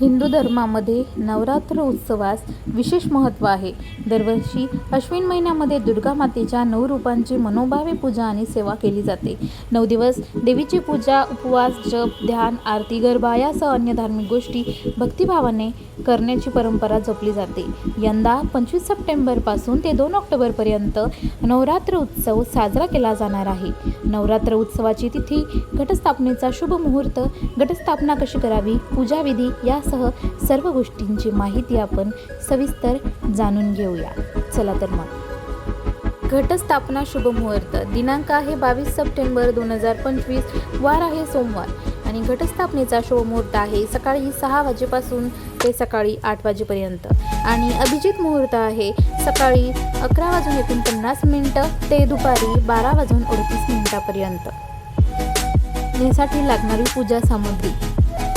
हिंदू धर्मामध्ये नवरात्र उत्सवास विशेष महत्त्व आहे. दरवर्षी अश्विन महिन्यामध्ये दुर्गा मातेच्या नऊ रूपांची मनोभावे पूजा आणि सेवा केली जाते. नऊ दिवस देवीची पूजा उपवास जप ध्यान आरती गरबा यासह अन्य धार्मिक गोष्टी भक्तिभावाने करण्याची परंपरा जपली जाते. यंदा पंचवीस सप्टेंबरपासून ते दोन ऑक्टोबरपर्यंत नवरात्र उत्सव साजरा केला जाणार आहे. नवरात्र उत्सवाची तिथी घटस्थापनेचा शुभ मुहूर्त घटस्थापना कशी करावी पूजा पूजाविधी यासह सर्व गोष्टींची माहिती आपण सविस्तर जाणून घेऊया. चला तर मग. घटस्थापना शुभ मुहूर्त. दिनांक आहे बावीस सप्टेंबर दोन हजार पंचवीस. वार आहे सोमवार. आणि घटस्थापनेचा शुभ मुहूर्त आहे सकाळी सहा वाजेपासून ते सकाळी आठ वाजेपर्यंत. आणि अभिजित मुहूर्त आहे सकाळी अकरा वाजून एकोणपन्नास मिनटं ते दुपारी बारा वाजून अडतीस मिनिटापर्यंत. यासाठी लागणारी पूजा सामग्री.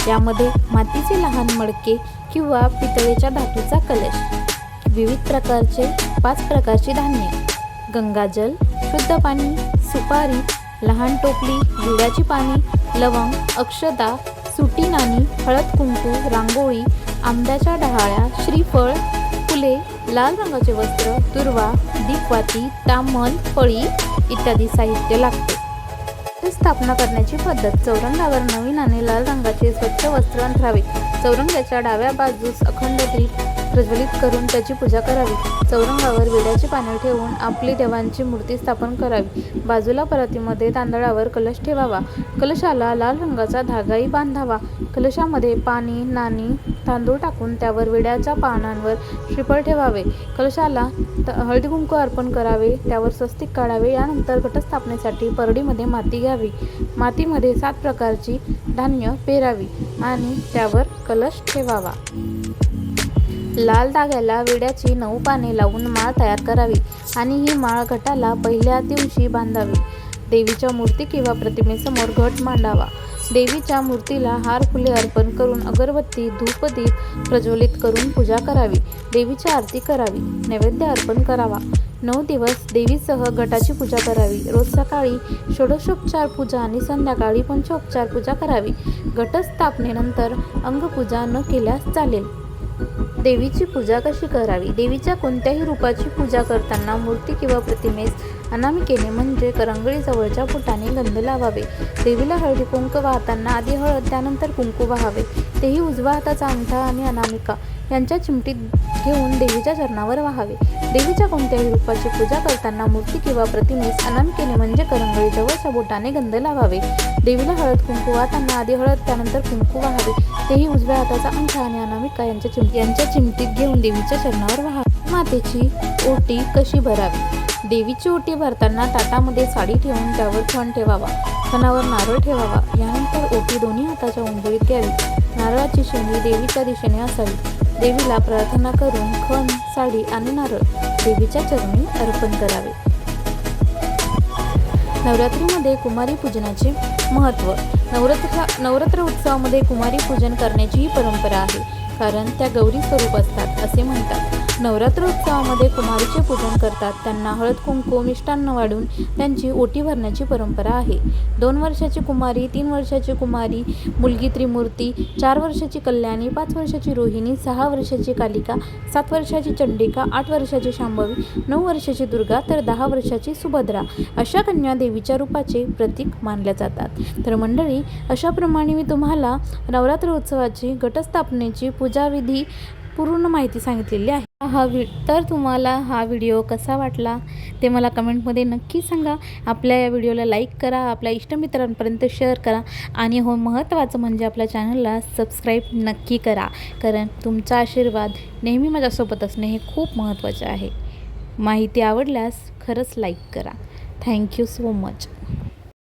यामध्ये मातीचे लहान मडके किंवा पितळेच्या धातूचा कलश. विविध प्रकारचे पाच प्रकारचे धान्ये. गंगाजल शुद्ध पाणी सुपारी लहान टोपली विड्याची पाने लवंग अक्षता सुटी नाणी हळद कुंकू रांगोळी आंब्याच्या डहाळ्या श्रीफळ फुले लाल रंगाचे वस्त्र दुर्वा दीपवाती तामन फळी इत्यादी साहित्य लागते. ही स्थापना करण्याची पद्धत. चौरंगावर नवीन आणि लाल रंगाचे स्वच्छ वस्त्र अंथरावे. चौरंगाच्या डाव्या बाजूस अखंड दीप प्रज्वलित करून त्याची पूजा करावी. चौरंगावर विड्याची पाने ठेवून आपली देवांची मूर्ती स्थापन करावी. बाजूला परातीमध्ये तांदळावर कलश ठेवावा. कलशाला लाल रंगाचा धागाही बांधावा. कलशामध्ये पाणी नाणी तांदूळ टाकून त्यावर विड्याच्या पानांवर श्रीफळ ठेवावे. कलशाला त- हळदी कुंकू अर्पण करावे. त्यावर स्वस्तिक काढावे. यानंतर घटस्थापनेसाठी परडीमध्ये माती घ्यावी. मातीमध्ये सात प्रकारची धान्य पेरावी आणि त्यावर कलश ठेवावा. लाल धाग्याला विड्याची नऊ पाने लावून माळ तयार करावी आणि ही माळ घटाला पहिल्या दिवशी बांधावी. देवीच्या मूर्ती किंवा प्रतिमेसमोर घट मांडावा. देवीच्या मूर्तीला हार फुले अर्पण करून अगरबत्ती धूपदीप प्रज्वलित करून पूजा करावी. देवीची आरती करावी. नैवेद्य अर्पण करावा. नऊ दिवस देवीसह गटाची पूजा करावी. रोज सकाळी षोडशोपचार पूजा आणि संध्याकाळी पंचोपचार पूजा करावी. घटस्थापनेनंतर अंगपूजा न केल्यास चालेल. देवीची पूजा कशी करावी? देवीच्या कोणत्याही रूपाची पूजा करताना मूर्ती किंवा प्रतिमेस अनामिकेने म्हणजे करंगळी जवळच्या फुटाने गंध लावावे. देवीला हळदी कुंकू वाहताना आधी हळद त्यानंतर कुंकू वाहावे. तेही उजवा हाताचा अंगठा आणि अनामिका. यांच्या चिमटीत घेऊन देवीच्या चरणावर वाहावे. देवीच्या कोणत्याही रूपाची पूजा करताना मूर्ती किंवा प्रतिमेस अनामकेने म्हणजे करंगळी जवळच्या बोटाने गंध लावावे. देवीला हळद कुंकू वाहताना आधी हळद त्यानंतर कुंकू वाहावे. तेही उजव्या हाताचा अंगठा आणि अनामिका यांच्या चिम यांच्या चिमटीत घेऊन देवीच्या चरणावर वाहावे. मातेची ओटी कशी भरावी? देवीची ओटी भरताना ताटामध्ये साडी ठेवून त्यावर खण ठेवावा. खणावर नारळ ठेवावा. यानंतर ओटी दोन्ही हाताच्या उंबळीत घ्यावी. नारळाची शेंडी देवीच्या दिशेने असावी. देवीला प्रार्थना करून खण साडी आणि नारळ देवीच्या चरणी अर्पण करावे. नवरात्रीमध्ये कुमारी पूजनाचे महत्त्व. नवरात्र नवरात्र उत्सवामध्ये कुमारी पूजन करण्याची ही परंपरा आहे. कारण त्या गौरी स्वरूप असतात असे म्हणतात. नवरात्र उत्सवामध्ये कुमारीचे पूजन करतात. त्यांना हळद कुंकू मिष्टान्न वाढून त्यांची ओटी भरण्याची परंपरा आहे. दोन वर्षाची कुमारी तीन वर्षाची कुमारी मुलगी त्रिमूर्ती चार वर्षाची कल्याणी पाच वर्षाची रोहिणी सहा वर्षाची कालिका सात वर्षाची चंडिका आठ वर्षाची शांभवी नऊ वर्षाची दुर्गा तर दहा वर्षाची सुभद्रा अशा कन्या देवीच्या रूपाचे प्रतीक मानल्या जातात. तर मंडळी अशाप्रमाणे मी तुम्हाला नवरात्र उत्सवाची घटस्थापनेची पूजाविधी पूर्ण माहिती सांगितलेली आहे. हा व्हि तर तुम्हाला हा व्हिडिओ कसा वाटला ते मला कमेंटमध्ये नक्की सांगा. आपल्या या व्हिडिओला लाईक करा आपल्या इष्टमित्रांपर्यंत शेअर करा आणि हो महत्त्वाचं म्हणजे आपल्या चॅनलला सबस्क्राईब नक्की करा. कारण तुमचा आशीर्वाद नेहमी माझ्यासोबत असणे हे खूप महत्त्वाचे आहे. माहिती आवडल्यास खरंच लाईक करा. Thank you so much.